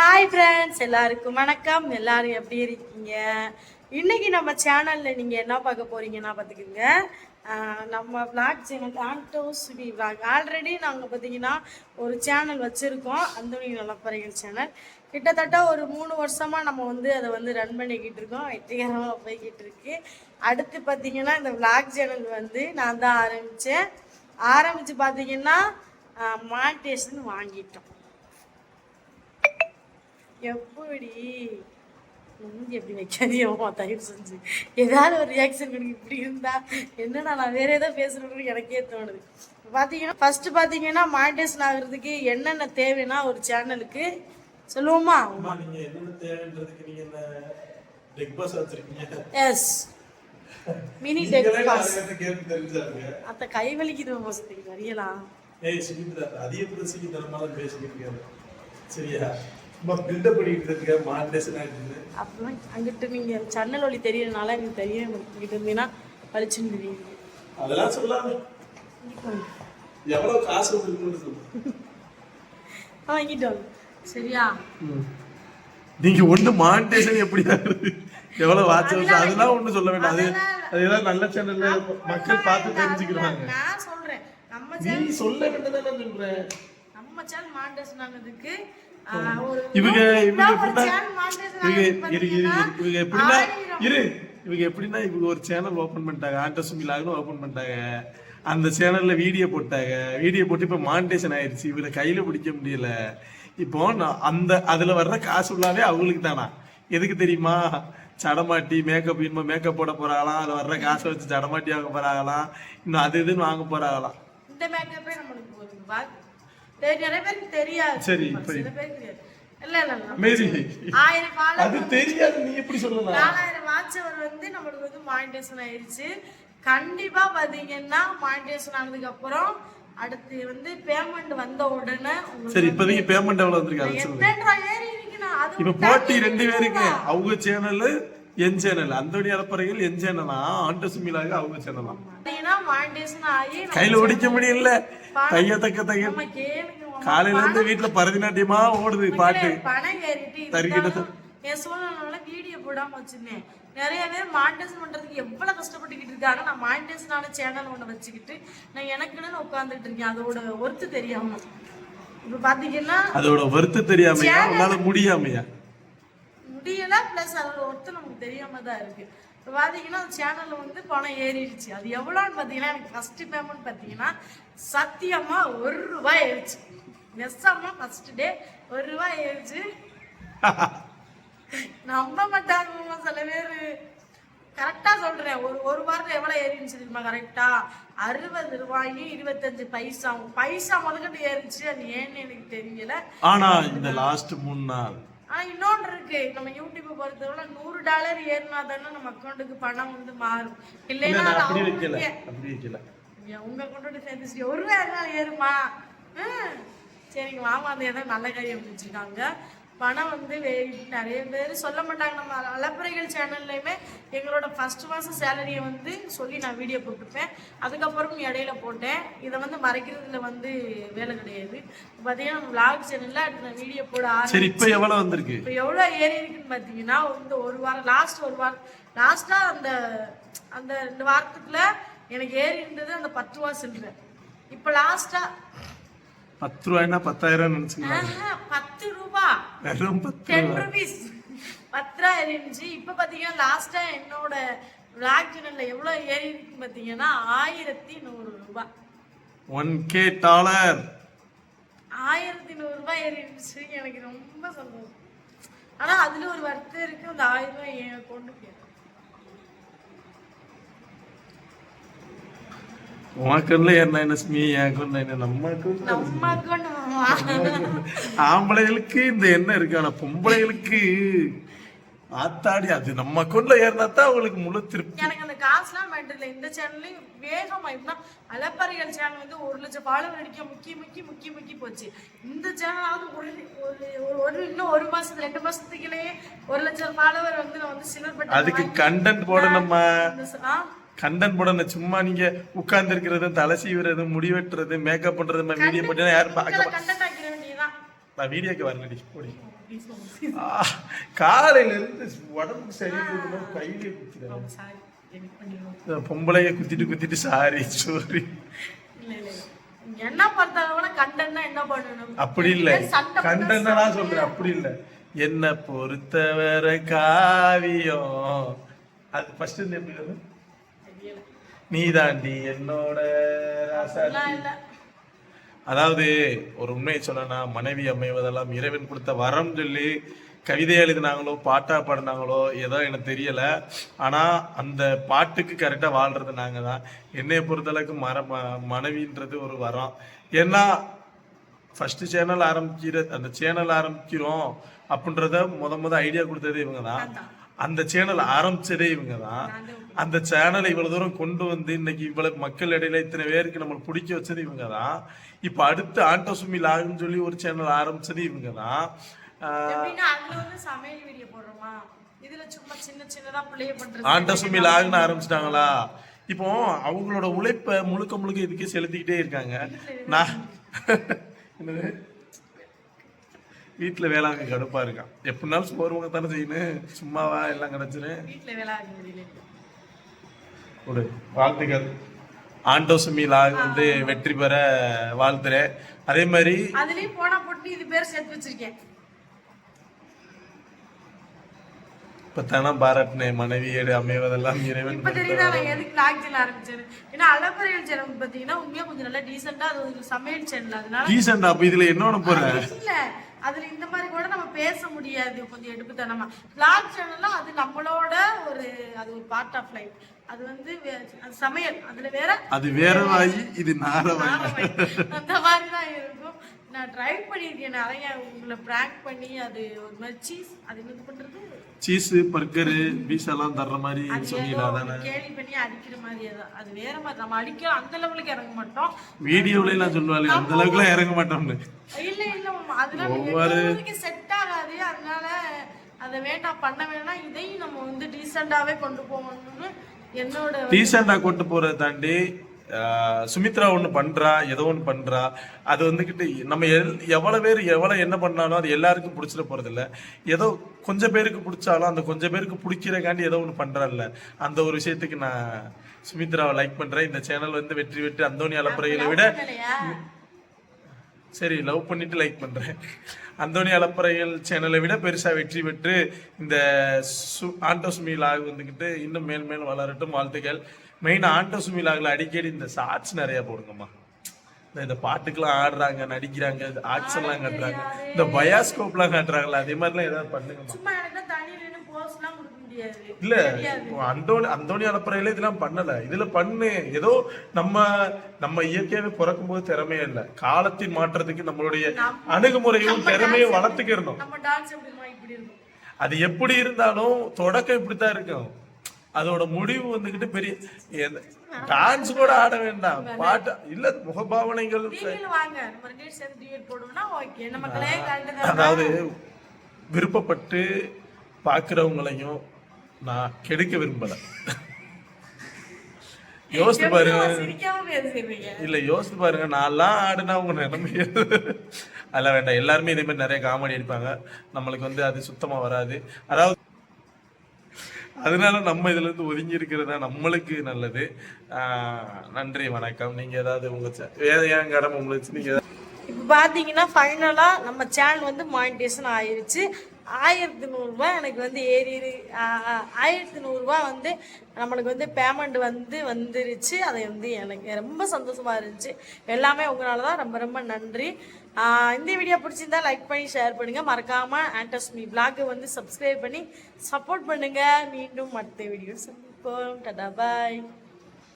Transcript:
Hi friends எல்லாருக்கும் வணக்கம். எல்லாரும் எப்படி இருக்கீங்க? இன்னைக்கு நம்ம சேனல்ல நீங்க என்ன பார்க்க போறீங்கன்னா பார்த்துக்கோங்க. நம்ம விளாக் சேனல் ஆண்டோ சுவி விளாக் ஆல்ரெடி நாங்கள் பார்த்தீங்கன்னா ஒரு சேனல் வச்சுருக்கோம். அந்தோனி நலப்பறைகள் சேனல் கிட்டத்தட்ட ஒரு மூணு வருஷமாக நம்ம வந்து அதை வந்து ரன் பண்ணிக்கிட்டு இருக்கோம். வெற்றிகரமாக போய்கிட்டு இருக்கு. அடுத்து பார்த்தீங்கன்னா இந்த விளாக் சேனல் வந்து நான் தான் ஆரம்பித்தேன் ஆரம்பித்து பார்த்தீங்கன்னா மானிட்டேஷன் வாங்கிட்டோம். எப்படி மூஞ்சி எப்படி வைக்காதியம்மா தயவு செஞ்சு. ஏதாவது ஒரு ரியாக்ஷன் எனக்கு இப்படி இருந்தா என்னடா நான் வேற ஏதோ பேசணும்னு எனக்கே தோணுது. பார்த்தீங்கன்னா ஃபர்ஸ்ட் பார்த்தீங்கன்னா மானிட்டேஷன் ஆகுறதுக்கு என்னென்ன தேவைன்னா ஒரு சேனலுக்கு சொல்லுவோமா? என்னென்ன எஸ் மினி டெக் பாஸ் அத்த கை வலிக்குது வசதிக்கு வரையலாம் ஏய் சுகித்ரா அதிக பிரசிக்கு தரமாக பேசிக்கிட்டு சரியா? சும்மா பில்டப் பண்ணிட்டு இருக்க அங்கிட்டு நீங்க சன்னல் ஒளி தெரியறதுனால எனக்கு தெரிய இங்கிட்டு இருந்தீங்கன்னா பளிச்சுன்னு தெரியுது அதெல்லாம் சொல்லாம எவ்வளவு காசு இருக்குன்னு சொல்லு ஆ வாங்கிட்டு வாங்க. சரியா? நீங்க ஒண்ணு மானிட்டேஷன் எப்படி ஆகுது எவ்வளவு வாட்ச் அதெல்லாம் ஒண்ணு சொல்ல வேண்டாம். அது அதெல்லாம் நல்ல சேனல்ல மக்கள் பார்த்து தெரிஞ்சுக்கிறாங்க. நான் சொல்றேன். நம்ம நீ சொல்ல வேண்டியதானே சொல்றேன். நம்ம சேனல் மாண்டேஷன் ஆனதுக்கு இவங்க இவங்க இவங்க எப்படின்னா இரு. இவங்க எப்படின்னா இவங்க ஒரு சேனல் ஓபன் பண்ணிட்டாங்க. ஆண்ட சுமிலாகனு ஓபன் பண்ணிட்டாங்க. அந்த சேனல்ல வீடியோ போட்டாங்க. வீடியோ போட்டு இப்ப மானிட்டேஷன் ஆயிருச்சு. இவரை கையில பிடிக்க முடியல. இப்போ அந்த அதுல வர்ற காசு உள்ளாவே அவங்களுக்கு தானா? எதுக்கு தெரியுமா? சடமாட்டி மேக்கப் இனிமே மேக்கப் போட போறாங்களாம் அதுல வர்ற காசை வச்சு சடமாட்டி வாங்க போறாங்களாம் இன்னும் அது இதுன்னு வாங்க போறாங்களாம் இந்த மேக்கப்பே நம்மளுக்கு நிறைய பேருக்கு தெரியாது. சரி, சில புரியுது. பேருக்கு தெரியாது. இல்ல இல்ல. ஆயிரம் அது தெரியாது நீ எப்படி சொல்லலாம்? நாலாயிரம் வாட்ச் அவர் வந்து நம்மளுக்கு வந்து மானிட்டேஷன் ஆயிடுச்சு கண்டிப்பா பாத்தீங்கன்னா மானிட்டேஷன் ஆனதுக்கு அப்புறம் அடுத்து வந்து பேமெண்ட் வந்த உடனே உங்களுக்கு சரி இப்போதைக்கு பேமெண்ட் எவ்வளவு வந்திருக்கு? அதை சொல்லுங்க. இப்ப போட்டி ரெண்டு பேருக்கு அவங்க சேனல் என் சேனல் அந்தோணி அலப்பறைகள் என் சேனலா ஆண்ட சுமிலாக அவங்க சேனலா பாத்தீங்கன்னா monetization ஆகி கையில ஒடிக்க முடியல. தைய தக்க தைய. காலையில இருந்து வீட்டுல பரதநாட்டியமா ஓடுது பாட்டு. பணம் ஏறிட்டு தறிக்கிட்ட இருந்தாலும் என் சூழ்நிலை வீடியோ போடாம வச்சிருந்தேன். நிறைய பேர் மானிட்டேஷன் பண்றதுக்கு எவ்வளவு கஷ்டப்பட்டுக்கிட்டு இருக்காங்க. நான் மானிட்டேஷன் ஆன சேனல் ஒண்ணு வச்சுக்கிட்டு நான் எனக்குன்னு உட்காந்துட்டு இருக்கேன். அதோட ஒர்த்து தெரியாம. இப்ப பாத்தீங்கன்னா அதோட வருத்த தெரியாமையா? உன்னால முடியாமையா? முடியல பிளஸ் அதோட ஒர்த்து நமக்கு தெரியாம தான் இருக்கு. பார்த்தீங்கன்னா அந்த சேனலில் வந்து பணம் ஏறிடுச்சு. அது எவ்வளோன்னு பார்த்தீங்கன்னா எனக்கு ஃபர்ஸ்ட் பேமெண்ட் பார்த்தீங்கன்னா சத்தியமா ஒரு ரூபாய் ஏறிச்சு. நெசமா ஃபர்ஸ்ட் டே ஒரு ரூபாய் ஏறிச்சு. நம்ப மாட்டாங்க சில பேர். கரெக்டா சொல்றேன். ஒரு ஒரு வாரத்துல எவ்வளவு ஏறிச்சு தெரியுமா கரெக்டா அறுபது ரூபாயும் இருபத்தஞ்சு பைசா பைசா முதல்கட்டு ஏறிச்சு. அது ஏன்னு எனக்கு தெரியல. ஆனா இந்த லாஸ்ட் மூணு நாள் ஆனா இன்னொன்று இருக்கு. நம்ம யூடியூப் பொறுத்தவரை நூறு டாலர் ஏறினா தானே நம்ம அக்கௌண்ட்டுக்கு பணம் வந்து மாறும். இல்ல இல்லைன்னா அப்படி வைக்கல. அப்படி வைக்கல. உங்க அக்கௌண்ட்டோட சேர்ந்துச்சு ஒரு இருந்தாலும் ஏறுமா. சரிங்க மாமா அந்த ஏதோ நல்ல காரியம் வச்சிருக்காங்க. பணம் வந்து நிறைய பேர் சொல்ல மாட்டாங்க. நம்ம அலப்பறைகள் சேனல்லையுமே எங்களோட ஃபர்ஸ்ட் மாதம் சேலரியை வந்து சொல்லி நான் வீடியோ போட்டிருப்பேன். அதுக்கப்புறம் இடையில போட்டேன். இதை வந்து மறைக்கிறதுல வந்து வேலை கிடையாது. பார்த்தீங்கன்னா vlog சேனலில் அடுத்து நான் வீடியோ போட ஆரம்பிச்சேன் சரி இப்ப எவ்வளவு வந்திருக்கு? இப்போ எவ்வளோ ஏறி இருக்குன்னு பார்த்தீங்கன்னா இந்த ஒரு வாரம் லாஸ்ட் ஒரு வாரம் லாஸ்ட்டாக அந்த அந்த ரெண்டு வாரத்துக்குள்ள எனக்கு ஏறி இருந்தது அந்த பத்து ரூபா சில்லற இப்போ லாஸ்ட்டாக பத்து ரூபாய்னா பத்தாயிரம் நினைச்சுக்கலாம் பத்து ரூபா. வெறும் பத்து ருபீஸ் பத்து ரூபா ஏறி இருந்துச்சு. இப்போ பார்த்தீங்கன்னா லாஸ்ட்டாக என்னோட பிளாக் சேனலில் எவ்வளோ ஏறி இருக்குன்னு பார்த்தீங்கன்னா ஆயிரத்தி நூறு ரூபாய் ஒன் கே டாலர் ஆயிரத்தி நூறு ரூபாய் ஏறி இருந்துச்சு. எனக்கு ரொம்ப சந்தோஷம். ஆனா அதுல ஒரு வருத்தம் இருக்கு. அந்த ஆயிரம் ரூபாய் என் அக்கௌண்ட்டுக்கு அக்கௌண்ட்ல என்ன என்ன ஸ்மி என் அக்கௌண்ட்ல என்ன நம்ம அக்கௌண்ட் ஆம்பளைகளுக்கு இந்த எண்ணம் இருக்கு ஆனா பொம்பளைகளுக்கு ஆத்தாடி அது நம்ம அக்கௌண்ட்ல ஏறினா தான் அவங்களுக்கு முழு திருப்தி. எனக்கு அந்த காசுலாம் மேட்டர் இல்லை இந்த சேனல்லையும் வேகமா இப்படின்னா அலப்பறைகள் சேனல் வந்து ஒரு லட்சம் ஃபாலோவர் அடிக்க முக்கி முக்கி முக்கி முக்கி போச்சு. இந்த சேனலாவது ஒரு ஒரு இன்னும் ஒரு மாசத்து ரெண்டு மாசத்துக்குள்ளேயே ஒரு லட்சம் ஃபாலோவர் வந்து நான் வந்து சில்வர் அதுக்கு கண்டென்ட் போடணுமா? கண்டென்ட் போடணும் சும்மா நீங்க உட்கார்ந்து இருக்கிறது தலை சீவுறது முடி வெட்டுறது மேக்கப் பண்றது வீடியோ போட்டா யாரும் பார்க்க நான் வீடியோக்கு வரலடி போடி. காலையில இருந்து உடம்புக்கு கையிலே சாரி பண்ணிடுவோம். இந்த பொம்பளைய குத்திட்டு குத்திட்டு சாரி சாரி என்ன பார்த்தாலும் கண்டன்னா என்ன பண்ணணும்? அப்படி இல்ல. ரெண்டு பேரும் சண்டை போட்டா கண்டனா சொல்றேன் அப்படி இல்ல. என்ன பொறுத்தவரை காவியம். அது ஃபர்ஸ்ட் இருந்து எப்படி. நீ தாண்டி என்னோட அதாவது ஒரு உண்மையை சொல்லனா மனைவி அமைவதெல்லாம் இறைவன் கொடுத்த வரம் சொல்லி கவிதை எழுதினாங்களோ பாட்டா பாடினாங்களோ ஏதோ எனக்கு தெரியல. ஆனா அந்த பாட்டுக்கு கரெக்டா வாழ்றது நாங்க தான் என்னைய பொறுத்தளவுக்கு மர மனைவின்றது ஒரு வரம். ஏன்னா ஃபர்ஸ்ட் சேனல் ஆரம்பிக்கிற அந்த சேனல் ஆரம்பிக்கிறோம் அப்படின்றத முத முத ஐடியா கொடுத்தது இவங்க தான் அந்த சேனல் ஆரம்பிச்சதே இவங்க தான் அந்த சேனலை இவ்வளவு தூரம் கொண்டு வந்து இன்னைக்கு இவ்வளவு மக்கள் இடையில இத்தனை பேருக்கு நம்மளுக்கு பிடிக்க வச்சது இவங்க தான் இப்ப அடுத்து ஆண்டோ சுமி லாகுன்னு சொல்லி ஒரு சேனல் ஆரம்பிச்சது இவங்க தான் ஆண்டோ சுமி லாகுன்னு ஆரம்பிச்சிட்டாங்களா? இப்போ அவங்களோட உழைப்பை முழுக்க முழுக்க இதுக்கே செலுத்திக்கிட்டே இருக்காங்க. நான் என்னது? வீட்டுல வேளாங்க கடுப்பா இருக்கான் எப்படினாலும் சோறு தானே செய்யணும் சும்மாவா எல்லாம் கிடைச்சிரு? ஒரு வாழ்த்துக்கள். ஆண்டோசுமி லாக் வந்து வெற்றி பெற வாழ்த்துறேன் அதே மாதிரி அதுலயும் போனா போட்டு இது பேர் சேர்த்து வச்சிருக்கேன். இப்ப தானே பாராட்டினேன் மனைவியோடு அமைவதெல்லாம் இறைவன் இப்ப தெரியுதா நான் எதுக்கு லாக் சேனல் ஆரம்பிச்சேன் ஏன்னா அலப்பறையல் சேனல் பாத்தீங்கன்னா உண்மையா கொஞ்சம் நல்லா டீசெண்டா அது ஒரு சமையல் சேனல் அதனால டீசென்ட் அப்ப இதுல என்ன பண்ண போற? இல்ல. அதுல இந்த மாதிரி கூட நம்ம பேச முடியாது கொஞ்சம் எடுப்புத்தனமா. லாக் சேனல்ல அது நம்மளோட ஒரு அது ஒரு பார்ட் ஆஃப் லைஃப் அது வந்து சமையல். அதுல வேற அது வேற வாயி இது நாளை அந்த மாதிரி தான் இருக்கும். நான் ட்ரை பண்ணியிருக்கேன். நிறைய உங்களை பிராங்க் பண்ணி அது ஒரு மாதிரி சீஸ் அது என்ன பண்றது? சீஸ் பர்கரு பீஸ் எல்லாம் தர்ற மாதிரி சொன்னீங்களா தானே கேலி பண்ணி அடிக்கிற மாதிரி ஏதோ- அது வேற மாதிரி நம்ம அடிக்க அந்த லெவலுக்கு இறங்க மாட்டோம். வீடியோல எல்லாம் சொல்லுவாங்க அந்த அளவுக்கு எல்லாம் இறங்க மாட்டோம்னு. இல்ல இல்ல அதெல்லாம் ஒவ்வொரு- செட் ஆகாது. அதனால அதை வேண்டாம் பண்ண வேணாம் இதையும் நம்ம வந்து டீசெண்டாவே கொண்டு போகணும்னு என்னோட டீசெண்டா கொண்டு போறதை தாண்டி சுமித்ரா ஒண்ணு பண்றா ஏதோ ஒண்ணு பண்றா அது வந்துகிட்டு நம்ம எல்- எவ்வளவு பேர் எவ்வளவு என்ன பண்ணாலும் அது எல்லாருக்கும் பிடிச்சிட போறது இல்ல ஏதோ கொஞ்சம் பேருக்கு பிடிச்சாலும் அந்த கொஞ்சம் பேருக்கு பிடிக்கிறக்காண்டி ஏதோ ஒண்ணு பண்றான்ல. அந்த ஒரு விஷயத்துக்கு நான் சுமித்ராவை லைக் பண்றேன். இந்த சேனல் வந்து வெற்றி பெற்று அந்தோனி அலப்புறைகளை விட சரி லவ் பண்ணிட்டு லைக் பண்றேன். அந்தோனி அலப்பறைகள் சேனலை விட பெருசா வெற்றி பெற்று இந்த சு ஆண்டோசுமி லாக் வந்துக்கிட்டு இன்னும் மேல் மேல் வளரட்டும். வாழ்த்துக்கள். மெயின் ஆண்டோசுமி லாக்ல அடிக்கடி இந்த ஷார்ட்ஸ் நிறைய போடுங்கம்மா. இந்த- பாட்டுக்கெல்லாம் ஆடுறாங்க நடிக்கிறாங்க ஆக்ஷன்லாம் காட்டுறாங்க. இந்த பயாஸ்கோப்லாம் காட்டுறாங்களா அதே மாதிரிலாம் ஏதாவது பண்ணுங்கம்மா. இல்ல அந்தோனி அந்தோனி அலப்பறையில இதெல்லாம் பண்ணல. இதுல பண்ணு. ஏதோ நம்ம நம்ம இயற்கையாவே பிறக்கும் போது திறமையே இல்ல. காலத்தின் மாற்றத்துக்கு நம்மளுடைய அணுகுமுறையும் திறமையும் வளர்த்துக்கிறணும் அது எப்படி இருந்தாலும் தொடக்கம் இப்படித்தான் இருக்கும். அதோட முடிவு வந்துகிட்டு பெரிய டான்ஸ் கூட ஆட வேண்டாம். பாட்டு இல்ல முகபாவனைகள் அதாவது விருப்பப்பட்டு பாக்குறவங்களையும் நான் கெடுக்க விரும்பல. யோசித்து பாருங்க. இல்ல யோசித்து பாருங்க. நான்லாம் ஆடுனா உங்க நிலைமை அதெல்லாம் வேண்டாம். எல்லாருமே இதே மாதிரி நிறைய காமெடி அடிப்பாங்க. நம்மளுக்கு வந்து அது சுத்தமா வராது. அதாவது அதனால நம்ம இதுல இருந்து ஒதுங்கி இருக்கிறதா நம்மளுக்கு நல்லது. ஆஹ் நன்றி வணக்கம். நீங்க ஏதாவது உங்க வேற ஏன் கடமை உங்களுக்கு? நீங்க பார்த்தீங்கன்னா ஃபைனலாக நம்ம சேனல் வந்து மானிட்டேஷன் ஆயிருச்சு. ஆயிரத்தி நூறுரூவா எனக்கு வந்து ஏறி ஆயிரத்தி நூறுரூவா வந்து நம்மளுக்கு வந்து பேமெண்ட் வந்து வந்துருச்சு. அதை வந்து எனக்கு ரொம்ப சந்தோஷமாக இருந்துச்சு. எல்லாமே உங்களால தான் ரொம்ப ரொம்ப நன்றி. இந்த வீடியோ பிடிச்சிருந்தா லைக் பண்ணி ஷேர் பண்ணுங்கள் மறக்காமல் ஆண்டஸ்மி பிளாக் வந்து சப்ஸ்கிரைப் பண்ணி சப்போர்ட் பண்ணுங்கள் மீண்டும் அடுத்த வீடியோ சந்திப்போம். டடா பாய்